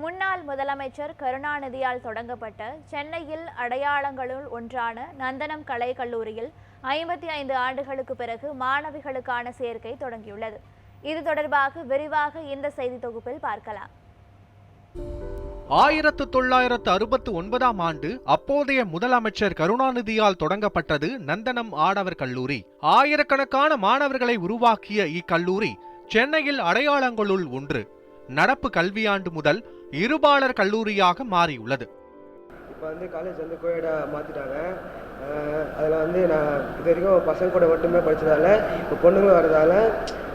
முன்னாள் முதலமைச்சர் கருணாநிதியால் தொடங்கப்பட்ட சென்னையில் அடையாளங்களுள் ஒன்றான நந்தனம் கலை கல்லூரியில் ஐம்பத்தி ஐந்து ஆண்டுகளுக்கு பிறகு மாணவிகளுக்கான சேர்க்கை தொடங்கியுள்ளது. இது தொடர்பாக விரிவாக இந்த செய்தி தொகுப்பில் பார்க்கலாம். ஆயிரத்து தொள்ளாயிரத்து அறுபத்து ஒன்பதாம் ஆண்டு அப்போதைய முதலமைச்சர் கருணாநிதியால் தொடங்கப்பட்டது நந்தனம் ஆடவர் கல்லூரி. ஆயிரக்கணக்கான மாணவர்களை உருவாக்கிய இக்கல்லூரி சென்னையில் அடையாளங்களுள் ஒன்று. நடப்பு கல்வியாண்டு முதல் இருபாளர் கல்லூரியாக மாறியுள்ளது. இப்போ வந்து காலேஜ் வந்து கோயடாக மாற்றிட்டாங்க அதில் வந்து நான் இது வரைக்கும் பசங்க கூட மட்டுமே படித்ததால இப்போ பொண்ணுங்களும் வரதால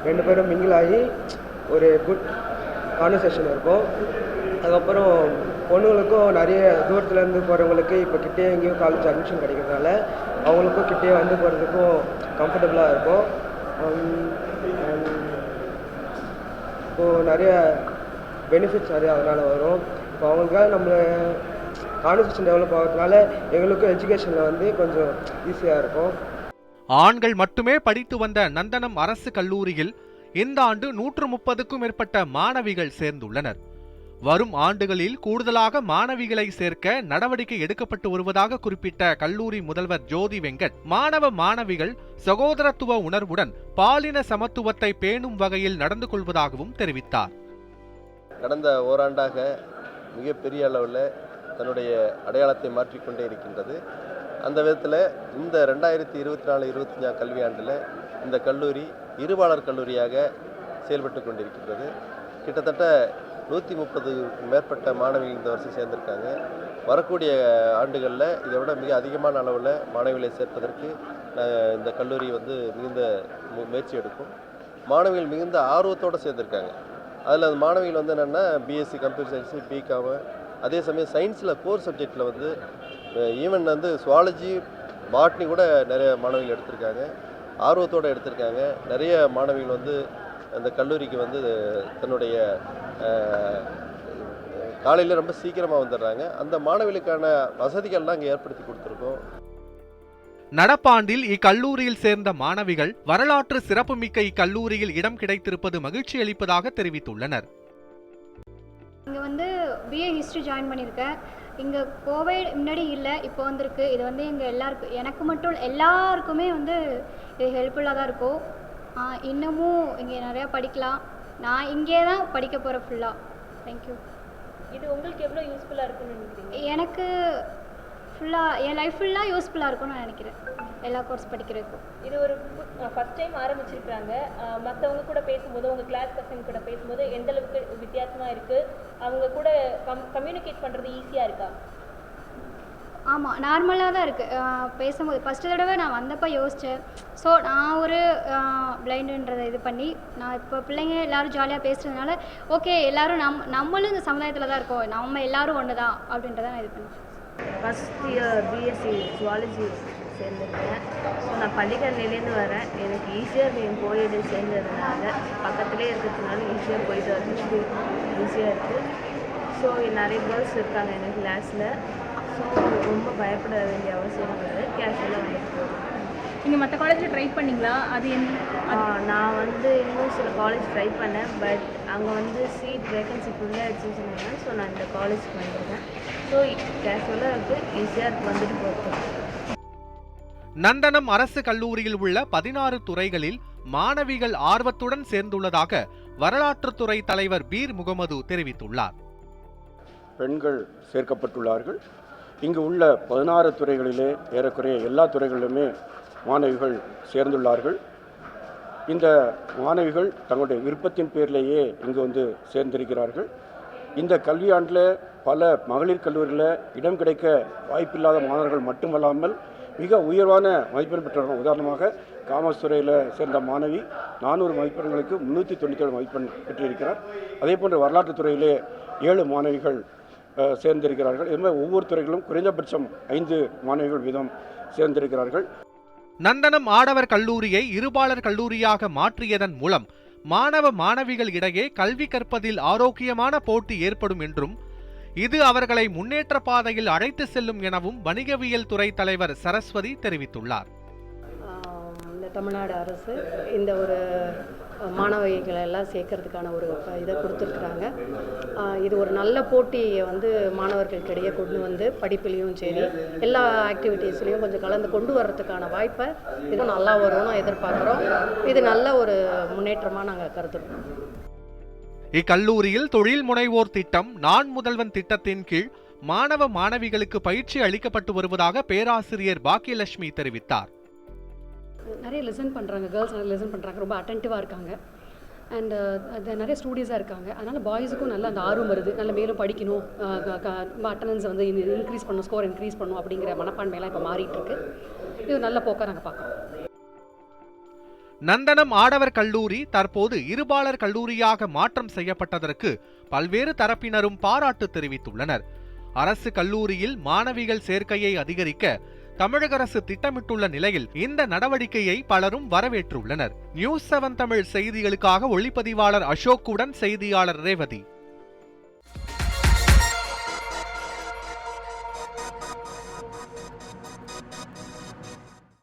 ரெண்டு பேரும் மிங்கிள் ஆகி ஒரு குட் கான்வர்சேஷன் இருக்கும். அதுக்கப்புறம் பொண்ணுங்களுக்கும் நிறைய தூரத்துலேருந்து போகிறவங்களுக்கு இப்போ கிட்டே எங்கேயும் காலேஜ் அட்மிஷன் கிடைக்கிறதால அவங்களுக்கும் கிட்டே வந்து போகிறதுக்கும் கம்ஃபர்டபுளாக இருக்கும். Um, இப்போது நிறைய பெனிஃபிட்ஸ் நிறைய அதனால் வரும். இப்போ அவங்களுக்காக நம்ம கான்வர்சேஷன் டெவலப் ஆகிறதுனால எங்களுக்கும் எஜுகேஷனில் வந்து கொஞ்சம் ஈஸியாக இருக்கும். ஆண்கள் மட்டுமே படித்து வந்த நந்தனம் அரசு கல்லூரியில் இந்த ஆண்டு நூற்று முப்பதுக்கும் மேற்பட்ட மாணவிகள் சேர்ந்துள்ளனர். வரும் ஆண்டுகளில் கூடுதலாக மாணவிகளை சேர்க்க நடவடிக்கை எடுக்கப்பட்டு வருவதாக குறிப்பிட்ட கல்லூரி முதல்வர் ஜோதி வெங்கட் மாணவ மாணவிகள் சகோதரத்துவ உணர்வுடன் பாலின சமத்துவத்தை பேணும் வகையில் நடந்து கொள்வதாகவும் தெரிவித்தார். கடந்த ஓராண்டாக மிகப்பெரிய அளவில் தன்னுடைய அடையாளத்தை மாற்றிக்கொண்டே இருக்கின்றது. அந்த விதத்தில் இந்த ரெண்டாயிரத்தி இருபத்தி நாலு இருபத்தஞ்சாம் கல்வியாண்டில் இந்த கல்லூரி இருபாளர் கல்லூரியாக செயல்பட்டு கொண்டிருக்கின்றது. கிட்டத்தட்ட நூற்றி முப்பது மேற்பட்ட மாணவிகள் இந்த வருஷம் சேர்ந்திருக்காங்க. வரக்கூடிய ஆண்டுகளில் இதை விட மிக அதிகமான அளவில் மாணவிகளை சேர்ப்பதற்கு இந்த கல்லூரி வந்து மிகுந்த மு- முயற்சி எடுக்கும். மாணவிகள் மிகுந்த ஆர்வத்தோடு சேர்ந்திருக்காங்க. அதில் அந்த மாணவிகள் வந்து என்னென்னா பிஎஸ்சி கம்ப்யூட்டர் சயின்ஸு பிகாமு அதே சமயம் சயின்ஸில் கோர் சப்ஜெக்டில் வந்து ஈவன் வந்து சுவாலஜி பாட்னி கூட நிறைய மாணவிகள் எடுத்திருக்காங்க. ஆர்வத்தோடு எடுத்திருக்காங்க. நிறைய மாணவிகள் வந்து அந்த கல்லூரிக்கு வந்து தன்னுடைய காலையில் ரொம்ப சீக்கிரமாக வந்துடுறாங்க. அந்த மாணவிகளுக்கான வசதிகள்லாம் அங்கே ஏற்படுத்தி கொடுத்துருக்கோம். நடப்பாண்டில் இக்கல்லூரியில் சேர்ந்த மாணவிகள் வரலாற்று சிறப்புமிக்க இக்கல்லூரியில் இடம் கிடைத்திருப்பது மகிழ்ச்சி அளிப்பதாக தெரிவித்துள்ளனர். இங்கே வந்து பிஏ ஹிஸ்ட்ரி ஜாயின் பண்ணியிருக்கேன். இங்கே கோவை முன்னாடி இல்லை இப்போ வந்திருக்கு. இது வந்து எங்கள் எல்லாருக்கும் எனக்கு மட்டும் இல்ல, எல்லாருக்குமே வந்து இது ஹெல்ப்ஃபுல்லாக தான் இருக்கும். இன்னமும் இங்கே நிறையா படிக்கலாம். நான் இங்கே தான் படிக்க போகிறேன் ஃபுல்லாக தேங்க்யூ இது உங்களுக்கு எவ்வளோ யூஸ்ஃபுல்லாக இருக்குன்னு நினைக்கிறீங்க? எனக்கு ஃபுல்லாக என் லைஃப் ஃபுல்லாக யூஸ்ஃபுல்லாக இருக்கும்னு நான் நினைக்கிறேன். எல்லா கோர்ஸ் படிக்கிறதுக்கும். இது ஒரு ஃபஸ்ட் டைம் ஆரம்பிச்சிருக்கிறாங்க. மற்றவங்க கூட பேசும்போது உங்கள் கிளாஸ் பசங்க கூட பேசும்போது எந்த அளவுக்கு வித்தியாசமாக இருக்குது அவங்க கூட கம் கம்யூனிகேட் பண்ணுறது ஈஸியாக இருக்கா? ஆமாம் நார்மலாக தான் இருக்குது பேசும்போது. ஃபஸ்ட்டு தடவை நான் வந்தப்போ யோசித்தேன் ஸோ நான் ஒரு பிளைண்டுன்றதை இது பண்ணி நான் இப்போ பிள்ளைங்க எல்லாரும் ஜாலியாக பேசுகிறதுனால ஓகே எல்லாரும் நம் நம்மளும் இந்த சமுதாயத்தில் தான் இருக்கோம். நம்ம எல்லாரும் ஒன்று தான் அப்படின்றத நான் இது பண்ணேன். ஃபஸ்ட் இயர் பிஎஸ்சி ஜுவாலஜி சேர்ந்துருக்கேன். ஸோ நான் பள்ளிக்கரணையிலேருந்து வரேன். எனக்கு ஈஸியாக என் கோயடு சேர்ந்ததுனால பக்கத்துலேயே இருக்கிறதுனால ஈஸியாக போயிட்டு வரது ஈஸியாக இருக்குது ஸோ நிறைய கேர்ள்ஸ் இருக்காங்க எனக்கு கிளாஸில் ஸோ ரொம்ப பயப்பட வேண்டிய அவசியம் கிடையாது. கேஷுவலாக வந்துட்டு போகிறேன் நீங்கள் மற்ற காலேஜில் ட்ரை பண்ணீங்களா? அது என் நான் வந்து இன்னும் சில காலேஜ் ட்ரை பண்ணேன். பட் அங்கே வந்து சீட் வேகன்சி ஃபுல்லாக ஆச்சு சொன்னாங்க. ஸோ நான் இந்த காலேஜ்க்கு வந்துருக்கேன். ஸோ கேஷுவலாக இருக்குது ஈஸியாக வந்துட்டு போகிறது நந்தனம் அரசு கல்லூரியில் உள்ள பதினாறு துறைகளில் மாணவிகள் ஆர்வத்துடன் சேர்ந்துள்ளதாக வரலாற்றுத்துறை தலைவர் பீர் முகமது தெரிவித்துள்ளார். பெண்கள் சேர்க்கப்பட்டுள்ளார்கள். இங்கு உள்ள பதினாறு துறைகளிலே ஏறக்குறைய எல்லா துறைகளிலுமே மாணவிகள் சேர்ந்துள்ளார்கள். இந்த மாணவிகள் தங்களுடைய விருப்பத்தின் பேரிலேயே இங்கு வந்து சேர்ந்திருக்கிறார்கள். இந்த கல்வியாண்டில் பல மகளிர் கல்லூரியில் இடம் கிடைக்க வாய்ப்பில்லாத மாணவர்கள் மட்டுமல்லாமல் மிக உயர்வான மதிப்பெண் பெற்றவர்கள் உதாரணமாக காமர்ஸ் துறையில் சேர்ந்த மாணவி நானூறு மதிப்பெண்களுக்கு முந்நூற்றி தொண்ணூற்றேழு மதிப்பெண் பெற்றிருக்கிறார். அதே போன்று வரலாற்றுத் துறையிலே ஏழு மாணவிகள் சேர்ந்திருக்கிறார்கள். இதுமாதிரி ஒவ்வொரு துறைகளிலும் குறைந்தபட்சம் ஐந்து மாணவிகள் வீதம் சேர்ந்திருக்கிறார்கள். நந்தனம் ஆடவர் கல்லூரியை இருபாலர் கல்லூரியாக மாற்றியதன் மூலம் மாணவ மாணவிகள் இடையே கல்வி கற்பதில் ஆரோக்கியமான போட்டி ஏற்படும் என்றும் இது அவர்களை முன்னேற்ற பாதையில் அழைத்து செல்லும் எனவும் வணிகவியல் துறை தலைவர் சரஸ்வதி தெரிவித்துள்ளார். தமிழ்நாடு அரசு இந்த ஒரு மாணவிகளை எல்லாம் சேர்க்கறதுக்கான ஒரு இதை கொடுத்துருக்குறாங்க. இது ஒரு நல்ல போட்டியை வந்து மாணவர்களுக்கிடையே கொண்டு வந்து படிப்புலேயும் சரி எல்லா ஆக்டிவிட்டீஸ்லேயும் கொஞ்சம் கலந்து கொண்டு வர்றதுக்கான வாய்ப்பை இது நல்லா வரும்னு எதிர்பார்க்குறோம். இது நல்ல ஒரு முன்னேற்றமாக நாங்கள் கருதுகிறோம் இக்கல்லூரியில் தொழில் முனைவோர் திட்டம் நான் முதல்வன் திட்டத்தின் கீழ் மாணவ மாணவிகளுக்கு பயிற்சி அளிக்கப்பட்டு வருவதாக பேராசிரியர் பாக்கியலட்சுமி தெரிவித்தார். நிறைய லெசன் பண்ணுறாங்க கேர்ள்ஸ் நிறைய லெசன் பண்ணுறாங்க ரொம்ப அட்டன்டிவாக இருக்காங்க. Uh, அண்ட் நிறைய ஸ்டூடியஸாக இருக்காங்க. அதனால் பாய்ஸுக்கும் நல்ல அந்த ஆர்வம் வருது. நல்ல மேலும் படிக்கணும். அட்டண்டன்ஸ் வந்து இன்க்ரீஸ் பண்ணணும் ஸ்கோர் இன்க்ரீஸ் பண்ணணும் அப்படிங்கிற மனப்பான்மையெல்லாம் இப்போ மாறிட்டு இருக்கு. இது நல்ல போக்காக நாங்கள் பார்க்குறோம் நந்தனம் ஆடவர் கல்லூரி தற்போது இருபாலர் கல்லூரியாக மாற்றம் செய்யப்பட்டதற்கு பல்வேறு தரப்பினரும் பாராட்டு தெரிவித்துள்ளனர். அரசு கல்லூரியில் மாணவிகள் சேர்க்கையை அதிகரிக்க தமிழக அரசு திட்டமிட்டுள்ள நிலையில் இந்த நடவடிக்கையை பலரும் வரவேற்றுள்ளனர். நியூஸ் செவன் தமிழ் செய்திகளுக்காக ஒளிப்பதிவாளர் அசோக்குடன் செய்தியாளர் ரேவதி.